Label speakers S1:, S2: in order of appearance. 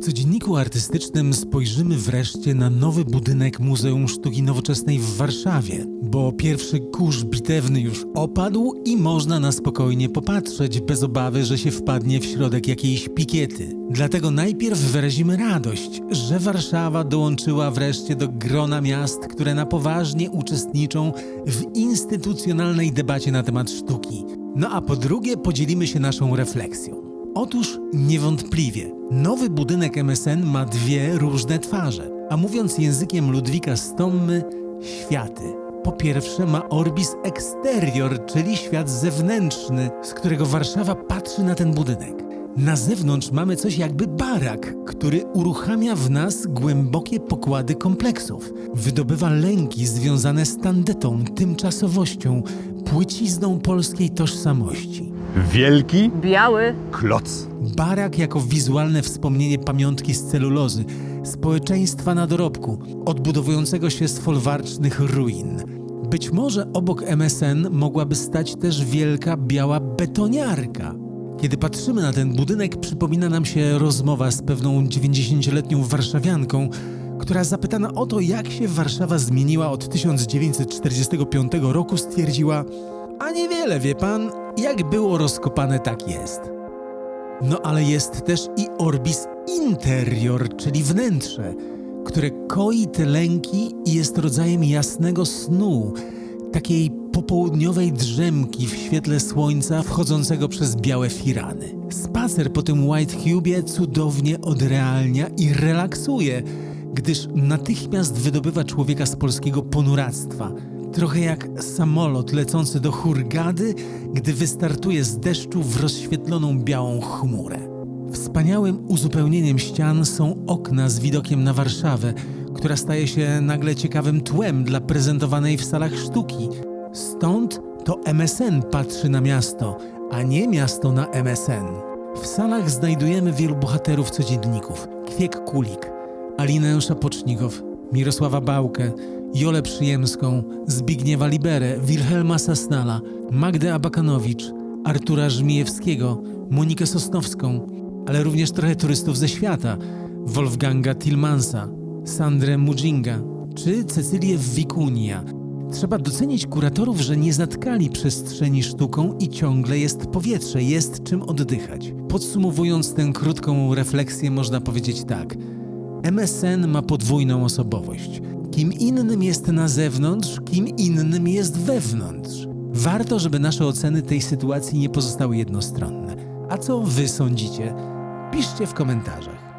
S1: codzienniku artystycznym spojrzymy wreszcie na nowy budynek Muzeum Sztuki Nowoczesnej w Warszawie, bo pierwszy kurz bitewny już opadł i można na spokojnie popatrzeć, bez obawy, że się wpadnie w środek jakiejś pikiety. Dlatego najpierw wyrazimy radość, że Warszawa dołączyła wreszcie do grona miast, które na poważnie uczestniczą w instytucjonalnej debacie na temat sztuki. No a po drugie podzielimy się naszą refleksją. Otóż niewątpliwie nowy budynek MSN ma dwie różne twarze, a mówiąc językiem Ludwika Stommy, światy. Po pierwsze ma orbis exterior, czyli świat zewnętrzny, z którego Warszawa patrzy na ten budynek. Na zewnątrz mamy coś jakby barak, który uruchamia w nas głębokie pokłady kompleksów. Wydobywa lęki związane z tandetą, tymczasowością, płycizną polskiej tożsamości.
S2: Wielki
S3: Biały,
S2: kloc.
S1: Barak jako wizualne wspomnienie pamiątki z celulozy, społeczeństwa na dorobku, odbudowującego się z folwarcznych ruin. Być może obok MSN mogłaby stać też wielka biała betoniarka. Kiedy patrzymy na ten budynek, przypomina nam się rozmowa z pewną 90-letnią warszawianką, która zapytana o to, jak się Warszawa zmieniła od 1945 roku, stwierdziła: A niewiele, wie pan, jak było rozkopane, tak jest. No ale jest też i orbis interior, czyli wnętrze, które koi te lęki i jest rodzajem jasnego snu, takiej popołudniowej drzemki w świetle słońca wchodzącego przez białe firany. Spacer po tym White Cubie cudownie odrealnia i relaksuje, gdyż natychmiast wydobywa człowieka z polskiego ponuractwa. Trochę jak samolot lecący do Hurgady, gdy wystartuje z deszczu w rozświetloną białą chmurę. Wspaniałym uzupełnieniem ścian są okna z widokiem na Warszawę, która staje się nagle ciekawym tłem dla prezentowanej w salach sztuki. Stąd to MSN patrzy na miasto, a nie miasto na MSN. W salach znajdujemy wielu bohaterów codzienników. Kwiek Kulik, Alinę Szapocznikow, Mirosława Bałkę, Jolę Przyjemską, Zbigniewa Liberę, Wilhelma Sasnala, Magdę Abakanowicz, Artura Żmijewskiego, Monikę Sosnowską, ale również trochę turystów ze świata, Wolfganga Tillmansa, Sandrę Mujinga czy Cecylię Wikunia. Trzeba docenić kuratorów, że nie zatkali przestrzeni sztuką i ciągle jest powietrze, jest czym oddychać. Podsumowując tę krótką refleksję, można powiedzieć tak. MSN ma podwójną osobowość. Kim innym jest na zewnątrz, kim innym jest wewnątrz. Warto, żeby nasze oceny tej sytuacji nie pozostały jednostronne. A co wy sądzicie? Piszcie w komentarzach.